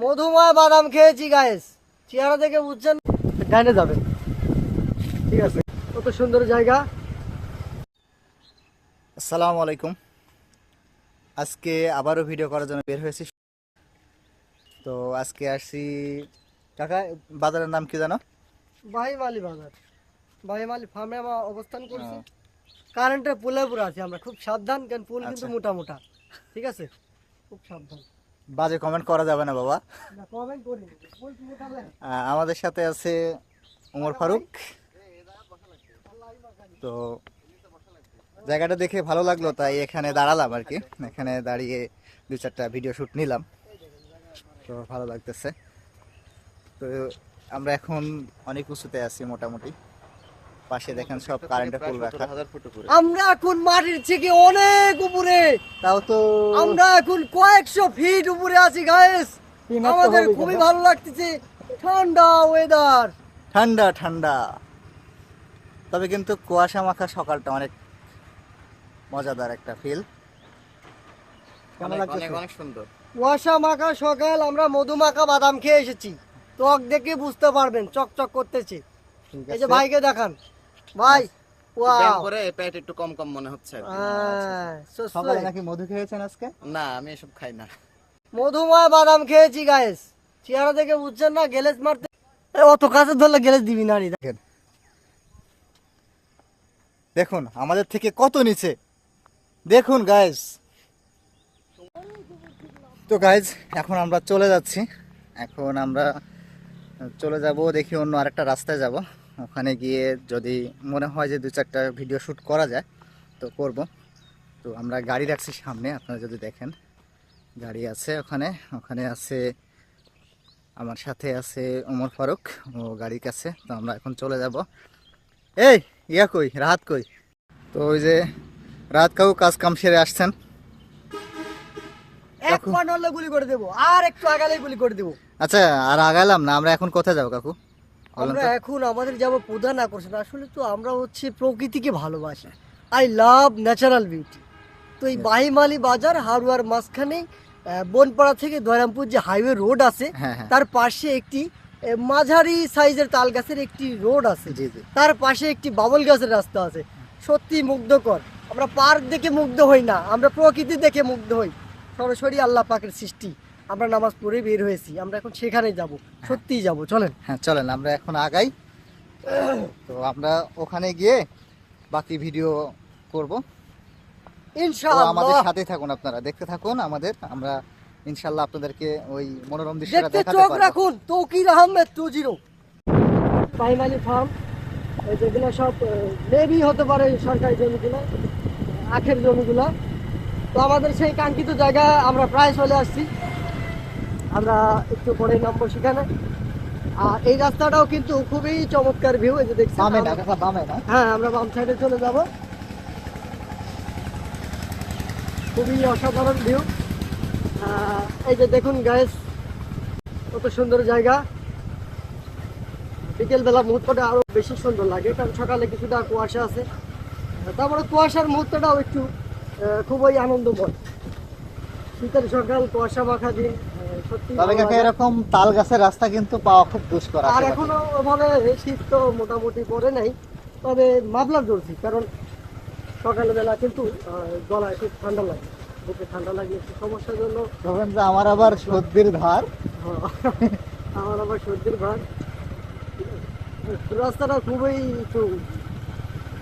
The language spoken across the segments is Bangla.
মধুময় বাদাম খেয়েছি গায়েস চেহারা দেখে বুঝছেন? ডাইনে যাবে ঠিক আছে। কত সুন্দর জায়গা। আসসালামু আলাইকুম। আজকে আবারও ভিডিও করার জন্য বের হয়েছি। তো আজকে আসছি কাকা বাজারের নাম কি জানো? বাহিমালি বাজার। বাহিমালি ফার্মে আমরা অবস্থান করছি। কারেন্টের পুলে পুরো আছি আমরা। খুব সাবধান কারণ পুল কিন্তু আচ্ছা। মোটা মোটা। ঠিক আছে? খুব সাবধান। বাজে কমেন্ট করা যাবে না বাবা। আমাদের সাথে আছে উমর ফারুক। তো জায়গাটা দেখে ভালো লাগল তাই এখানে দাঁড়ালাম আর কি। এখানে দাঁড়িয়ে দু চারটা ভিডিও শ্যুট নিলাম। তো ভালো লাগতেছে। তো আমরা এখন অনেক উঁচুতে আছি মোটামুটি। পাশে দেখেন সব কারেন্টের পোল রাখা। আমরা এখন মাটির থেকে অনেক উপরে। তাও তো আমরা এখন কয়েকশো ফিট উপরে আছি গায়েস আমাদের খুবই ভালো লাগতেছে। ঠান্ডা ওয়েদার ঠান্ডা ঠান্ডা। তবে কিন্তু কুয়াশা মাখা সকালটা অনেক মজাদার একটা ফিল কেমন লাগছে অনেক সুন্দর। কুয়াশা মাখা সকাল আমরা মধু মাখা বাদাম খেয়ে এসেছি। ত্বক দেখে বুঝতে পারবেন চকচক করতেছে। ঠিক এই যে আছে। ভাইকে দেখান। ভাই ব্যায়াম করে পেট একটু কম কম মনে হচ্ছে আর কি। so সকালে নাকি মধু খেয়েছেন আজকে? না আমি এসব খাই না। মধুময় বাদাম খেয়েছি গায়েস চেহারা দেখে বুঝছেন না গেলেস মারতে অত কাছে ধরলে গেলেস দিবি না রে। দেখুন। আমাদের থেকে কত নিচে? দেখুন গাইজ তো গাইজ এখন আমরা চলে যাচ্ছি। এখন আমরা চলে যাব দেখি অন্য আরেকটা রাস্তায় যাব। ওখানে গিয়ে যদি মনে হয় যে দু চারটা ভিডিও শ্যুট করা যায় তো করব। তো আমরা গাড়ি রাখছি সামনে আপনারা যদি দেখেন। গাড়ি আছে ওখানে ওখানে আছে আমার সাথে আছে ওমর ফারুক ও গাড়ির কাছে। তো আমরা এখন চলে যাব। এই ইয়া কই রাহাত কই? তো ওই যে রাহাত কাকু কাজ কাম সেরে আসছেন। এক পা গুলি করে দেবো আর একটু আগালে গুলি করে দেবো। আচ্ছা আর আগালাম না আমরা এখন কোথায় যাব কাকু? আমরা এখন আমাদের যাব প্রধান আকর্ষণ আসলে তো আমরা হচ্ছে প্রকৃতিকে ভালোবাসি। আই লাভ ন্যাচারাল বিউটি তো এই বাহিমালি বাজার হারুয়ার মাঝখানে বনপাড়া থেকে দয়রামপুর যে হাইওয়ে রোড আছে হ্যাঁ হ্যাঁ। তার পাশে একটি মাঝারি সাইজের তাল গাছের একটি রোড আছে। তার পাশে একটি বাবল গাছের রাস্তা আছে। সত্যি মুগ্ধকর। আমরা পার্ক দেখে মুগ্ধ হই না। আমরা প্রকৃতি দেখে মুগ্ধ হই। সরাসরি আল্লাহ পাকের সৃষ্টি। আমরা নামাজ পড়ে বের হয়েছি আমরা এখন সেখানে যাব সত্যিই যাব চলেন। হ্যাঁ চলেন আমরা এখন আগাই। তো আমরা ওখানে গিয়ে বাকি ভিডিও করব। তো আমাদের ইনশাআল্লাহ সাথে থাকুন আপনারা দেখতে থাকুন আমাদের আমরা ইনশাল্লাহ আপনাদেরকে ওই মনোরম দৃশ্যটা দেখতে দেখাতে চোখ রাখুন Taukir Ahmed two zero primary farm যেগুলো সব মেবি হতে পারে সরকারি জমিগুলো আখের জমিগুলো। তো আমাদের সেই কাঙ্ক্ষিত জায়গা আমরা প্রায় চলে আসছি। আমরা একটু পরে নামবো সেখানে। আর এই রাস্তাটাও কিন্তু খুবই চমৎকার ভিউ এই যে দেখছি হ্যাঁ আমরা বাম সাইডে চলে যাব। খুবই অসাধারণ ভিউ এই যে দেখুন গ্যাস কত সুন্দর জায়গা। বিকেলবেলা মুহূর্তটা আরও বেশি সুন্দর লাগে কারণ সকালে কিছুটা কুয়াশা আছে। তারপরে কুয়াশার মুহূর্তটাও একটু খুবই আনন্দময়। শীতের সকাল কুয়াশা মাখা দিন। সত্যি তবে কাকা এরকম তাল গাছের রাস্তা কিন্তু পাওয়া খুব দুষ্কর আর। এখনও ওভাবে শীত তো মোটামুটি পড়ে নাই তবে মাফলার ধরছি কারণ সকালবেলা কিন্তু গলায় খুব ঠান্ডা লাগে বুকে ঠান্ডা লাগে একটু সমস্যার জন্য। ধরেন যে আমার আবার সর্দির ধার আমার আবার সর্দির ভাগ রাস্তাটা খুবই একটু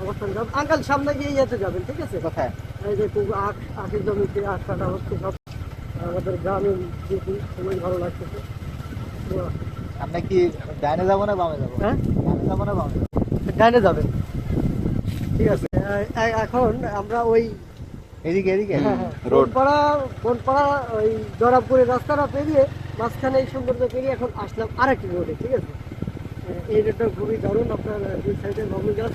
অবস্থান খারাপ আঙ্কাল সামনে গিয়ে যেতে যাবেন ঠিক আছে? কোথায়? এই যে খুব আখ আখের জমিতে আখ কাটা হচ্ছে সব। আমাদের গ্রামীণ দিদি খুবই ভালো লাগতেছে। তো, আমরা কি ডাইনে যাব না বামে যাব? হ্যাঁ? ডাইনে যাব না বামে? যাব ডাইনে যাবেন। ঠিক আছে। এখন আমরা ওই এদিকে এদিকে? হ্যাঁ, বনপাড়া বনপাড়া ওই দরাবপুরের রাস্তাটা পেরিয়ে মাঝখানে এই সৌন্দর্য পেরিয়ে এখন আসলাম আরেকটি রোডে ঠিক আছে? এই রোডটা খুবই দারুণ। আপনার দুই সাইডে বাবুল গাছ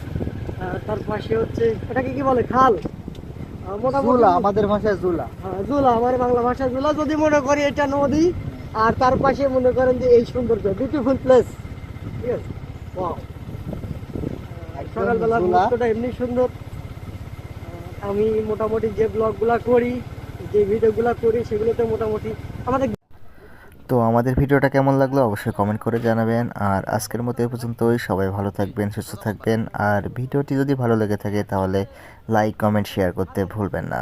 তার পাশে হচ্ছে এটাকে কি বলে? খাল? জুলা আমাদের ভাষায় জুলা। হ্যাঁ, জুলা আমার বাংলা ভাষা জুলা। যদি মনে করি এটা নদী আর তার পাশে মনে করেন যে এই সৌন্দর্য বিউটিফুল প্লেস ঠিক আছে। মুহূর্তটা এমনি সুন্দর। আমি মোটামুটি যে ব্লগগুলা করি যে ভিডিও গুলা করি সেগুলোতে মোটামুটি আমাদের তো আমাদের ভিডিওটা কেমন লাগল অবশ্যই কমেন্ট করে জানাবেন। আর আজকের মতো এ পর্যন্তই। সবাই ভালো থাকবেন, সুস্থ থাকবেন। আর ভিডিওটি যদি ভালো লেগে থাকে তাহলে লাইক কমেন্ট শেয়ার করতে ভুলবেন না।